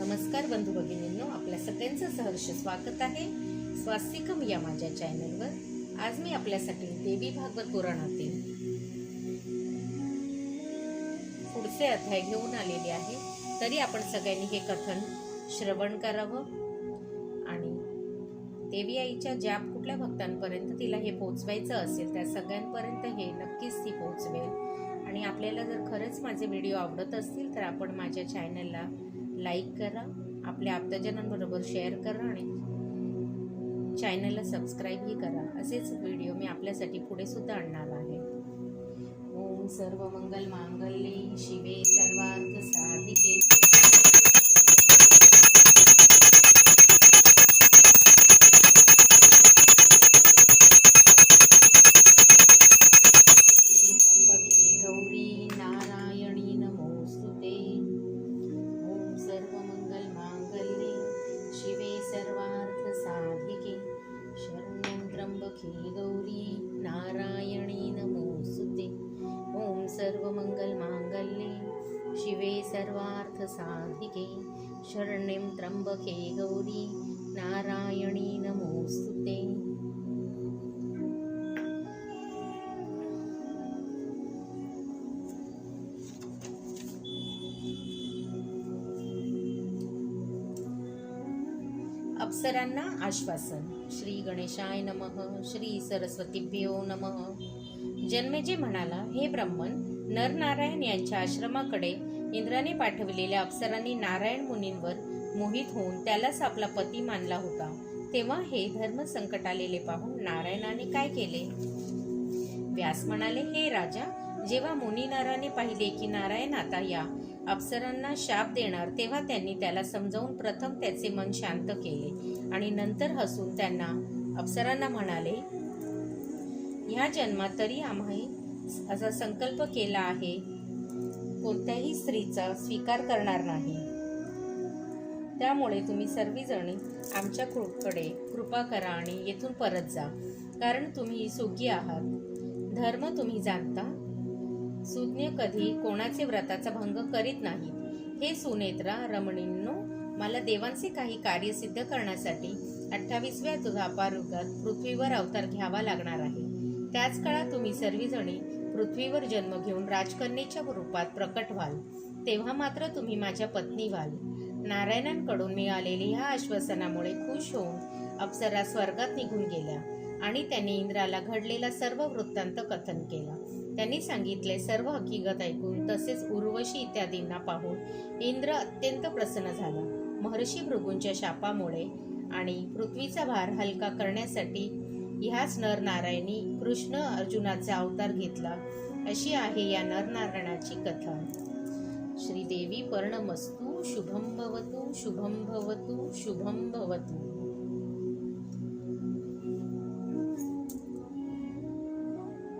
नमस्कार बंधू भगिनींनो आपल्या सगळ्यांचं सहर्ष स्वागत आहे. स्वास्तिकम या माझ्या चॅनलवर. आज मी आपल्यासाठी देवी भागवत पुराणातील पुढचे अध्याय घेऊन आलेले आहे. तरी आपण सगळ्यांनी हे कथन श्रवण करावं आणि देवी आईच्या ज्या कुठल्या भक्तांपर्यंत तिला हे पोचवायचं असेल त्या सगळ्यांपर्यंत हे नक्कीच ती पोचवेल. आणि आपल्याला जर खरंच माझे व्हिडिओ आवडत असतील तर आपण माझ्या चॅनलला लाईक करा आपल्या आप्तजनांबरोबर शेअर करा आणि चॅनलला सबस्क्राईबही करा. असेच व्हिडिओ मी आपल्यासाठी पुढे सुद्धा आणणार आहे. ओम सर्व मंगल मांगल्ये शिवे सर्वार्थ साधिके. शरणं गौरी नारायणी नमोस्तुते. ओम सर्व मंगल मांगल्ये शिवे सर्वार्थ साधिके शरण्यं त्र्यंबके गौरी नारायणी नमोस्तुते. अप्सरांना आश्वासन. श्री गणेशाय नमः श्री सरस्वतीभ्यो नमः. जन्मेजी म्हणाला हे ब्रह्मन नरनारायण यांच्या आश्रमाकडे इंद्राने पाठविलेल्या अप्सरांनी नारायण मुनींवर मोहित होऊन त्यालाच आपला पती मानला होता. तेव्हा हे धर्म संकट आलेले पाहून नारायणाने काय केले? व्यास म्हणाले हे राजा जेव्हा मुनिनाराने पाहिले की नारायण आता या अप्सरांना शाप देणार तेव्हा त्यांनी त्याला समजावून प्रथम त्याचे मन शांत केले आणि नंतर हसून त्यांना अप्सरांना म्हणाले ह्या जन्मात तरी आम्ही असा संकल्प केला आहे कोणत्याही स्त्रीचा स्वीकार करणार नाही. त्यामुळे तुम्ही सर्वजणी आमच्या कृपकडे कृपा करा आणि येथून परत जा कारण तुम्ही सुखी आहात. धर्म तुम्ही जाणता सुज्ञ कधी कोणाचे व्रताचा भंग करीत नाही. हे सुनेत्रा रमणींनो मला देवांचे काही कार्य सिद्ध करण्यासाठी अठ्ठावीसव्या द्वापार पृथ्वीवर अवतार घ्यावा लागणार आहे. त्याच काळात तुम्ही सर्वजणी पृथ्वीवर जन्म घेऊन राजकन्येच्या रूपात प्रकट व्हाल. तेव्हा मात्र तुम्ही माझ्या पत्नी व्हाल. नारायणांकडून मिळालेली ह्या आश्वासनामुळे खुश होऊन अप्सरा स्वर्गात निघून गेल्या. आणि त्याने इंद्राला घडलेला सर्व वृत्तांत कथन केला. त्यांनी सांगितले सर्व हकीकत ऐकून तसेच उर्वशी इत्यादींना पाहून इंद्र अत्यंत प्रसन्न झाला. महर्षी भृगूंच्या शापामुळे आणि पृथ्वीचा भार हलका करण्यासाठी ह्याच नरनारायणी कृष्ण अर्जुनाचा अवतार घेतला. अशी आहे या नरनारायणाची कथा. श्रीदेवी पर्णमस्तू शुभम भवतू शुभम भवतू शुभम भवतू.